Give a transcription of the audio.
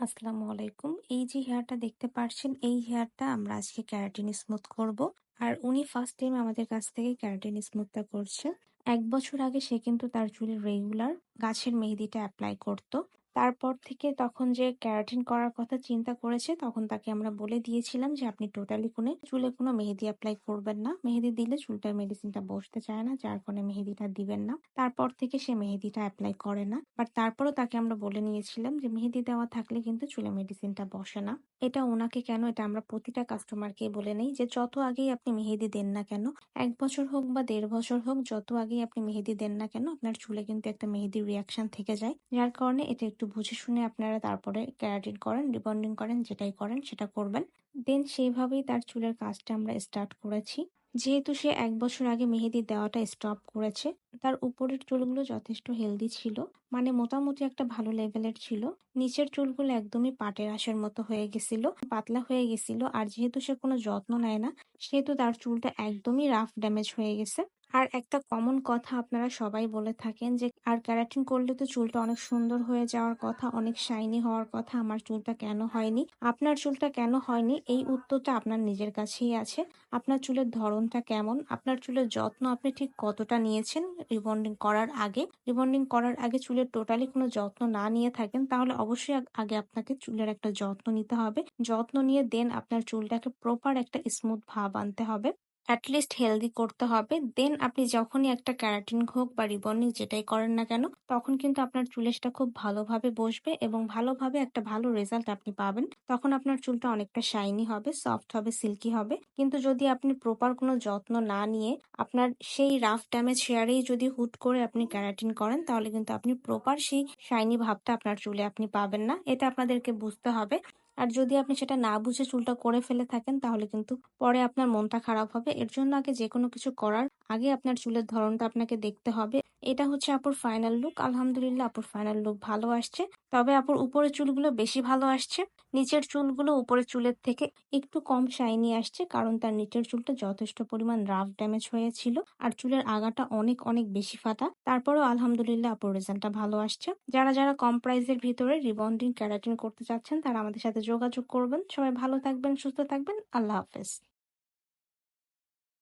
আসসালামু আলাইকুম। এই যে হেয়ারটা দেখতে পারছেন, এই হেয়ারটা আমরা আজকে ক্যারাটিন স্মুথ করব। আর উনি ফার্স্ট টাইম আমাদের কাছ থেকে ক্যারাটিন স্মুথটা করছে এক বছর আগে সে কিন্তু তার চুলের রেগুলার গাছের মেহেদিটা অ্যাপ্লাই করত। তারপর থেকে তখন যে ক্যারাটিন করার কথা চিন্তা করেছে, তখন তাকে আমরা বলে দিয়েছিলাম যে, আপনি টোটালি কোনো চুলে কোনো মেহেদি অ্যাপ্লাই করবেন না। মেহেদি দিলে চুলটার মেডিসিনটা বসতে চায় না, যার কারণে মেহেদিটা দিবেন না। তারপর থেকে সে মেহেদিটা অ্যাপ্লাই করে না। বাট তারপরও তাকে আমরা বলে নিয়েছিলাম যে, মেহেদি দেওয়া থাকলে কিন্তু চুলে মেডিসিনটা বসে না। এটা ওনাকে কেন, এটা আমরা প্রতিটা কাস্টমারকে বলে নেই যে, যত আগেই আপনি মেহেদি দেন না কেন, এক বছর হোক বা দেড় বছর হোক, যত আগেই আপনি মেহেদি দেন না কেন, আপনার চুলে কিন্তু একটা মেহেদির রিয়াকশন থেকে যায়। যার কারণে এটা একটু বুঝে শুনে আপনারা তারপরে ক্যারাটিন করেন, রিবন্ডিং করেন, যেটাই করেন সেটা করবেন। দেন সেইভাবেই তার চুলের কাজটা আমরা স্টার্ট করেছি। যেহেতু সে এক বছর আগে মেহেদি দেওয়াটা স্টপ করেছে, তার উপরের চুলগুলো যথেষ্ট হেলদি ছিল মানে মোটামুটি একটা ভালো লেভেলের ছিল। নিচের চুলগুলো একদমই পাটের আশের মতো হয়ে গেছিল, পাতলা হয়ে গেছিল, আর যেহেতু সে কোনো যত্ন নেয় না, সেহেতু তার চুলটা একদমই রাফ ড্যামেজ হয়ে গেছে। আর একটা কমন কথা আপনারা সবাই বলে থাকেন যে, আর ক্যারাটিন করলে তো চুলটা অনেক সুন্দর হয়ে যাওয়ার কথা, অনেক শাইনি হওয়ার কথা, আমার চুলটা কেন হয়নি? আপনার চুলটা কেন হয়নি? এই উত্তরটা আপনার নিজের কাছেই আছে। আপনার চুলের ধরনটা কেমন? আপনার চুলের যত্ন আপনি ঠিক কতটা নিয়েছেন রিবন্ডিং করার আগে? রিবন্ডিং করার আগে চুলের টোটালি কোনো যত্ন না নিয়ে থাকেন, তাহলে অবশ্যই আগে আপনাকে চুলের একটা যত্ন নিতে হবে। যত্ন নিয়ে দেন আপনার চুলটাকে প্রপার একটা স্মুথ ভাব আনতে হবে। অ্যাটলিস্ট হেলদি করতে হবে। দেন আপনি যখনই একটা ক্যারাটিন হোক বা রিবন্ডিং যেটাই করেন না কেন, তখন কিন্তু আপনার চুলে সেটা খুব ভালোভাবে বসবে এবং ভালোভাবে একটা ভালো রেজাল্ট আপনি পাবেন। তখন আপনার চুলটা অনেকটা শাইনি হবে সফট হবে সিল্কি হবে। কিন্তু যদি আপনি প্রপার কোনো যত্ন না নিয়ে আপনার সেই রাফ ড্যামেজ শেয়ারেই যদি হুট করে আপনি ক্যারাটিন করেন, তাহলে কিন্তু আপনি প্রপার সেই শাইনি ভাবটা আপনার চুলে আপনি পাবেন না। এটা আপনাদেরকে বুঝতে হবে। আর যদি আপনি সেটা না বুঝে চুলটা করে ফেলে থাকেন, তাহলে কিন্তু পরে আপনার মনটা খারাপ হবে। এর জন্য আগে যে কোনো কিছু করার আগে আপনার চুলের ধরনটা আপনাকে দেখতে হবে। এটা হচ্ছে আপুর ফাইনাল লুক আলহামদুলিল্লাহ আপুর ফাইনাল লুক ভালো আসছে। তবে আপুর উপরের চুলগুলো বেশি ভালো আসছে। নিচের চুলগুলো উপরের চুলের থেকে একটু কম শাইনি আসছে কারণ তার নিচের চুলটা যথেষ্ট পরিমাণ রাফ ড্যামেজ হয়েছিল আর চুলের আগাটা অনেক অনেক বেশি ফাটা। তারপরেও আলহামদুলিল্লাহ আপুর রেজাল্টটা ভালো আসছে। যারা যারা কম প্রাইসের ভিতরে রিবন্ডিং ক্যারাটিন করতে চাচ্ছেন তারা আমাদের সাথে যোগাযোগ করবেন। সবাই ভালো থাকবেন, সুস্থ থাকবেন। আল্লাহ হাফেজ।